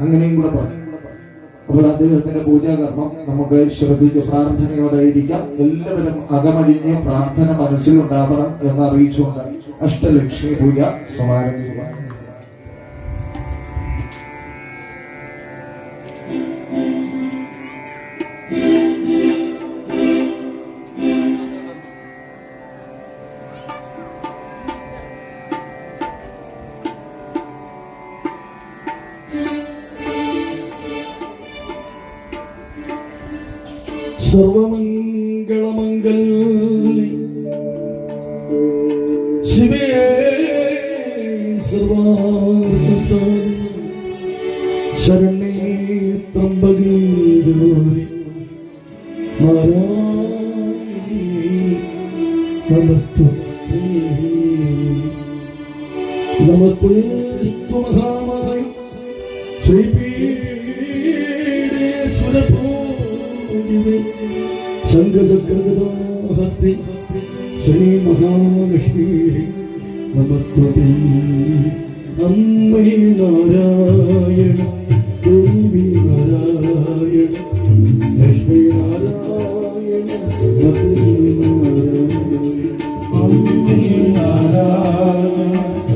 അങ്ങനെയും കൂടെ പറഞ്ഞു. അപ്പോൾ അദ്ദേഹത്തിന്റെ പൂജാകർമ്മം നമുക്ക് ശ്രദ്ധിച്ച് പ്രാർത്ഥനയോടെ ഇരിക്കാം എല്ലാവരും അകമടിഞ്ഞ് പ്രാർത്ഥന മനസ്സിലുണ്ടാവണം എന്ന് അറിയിച്ചുകൊണ്ട് അഷ്ടലക്ഷ്മി പൂജ സമാരംഭിക്കാം സർവമംഗളമംഗൽ. ശിവേ സർവാർത്ഥ ശരണേ ത്രംബകേ നമസ്തു. നമസ്തേ സ്തുമധാമഹൈ शङ्खचक्रगतो हस्ति श्रीमहालक्ष्मीः नमस्कृति नारायण देवी नारायण लक्ष्मी नारायण लक्ष्मी नारायण।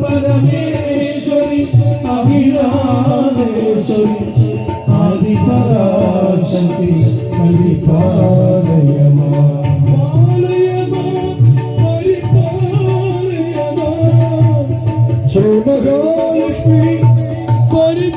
পরমেশ্বরী অভিরামেশ্বরী আদি পরাশক্তি Hari পারয়মা Show me your spirit, for it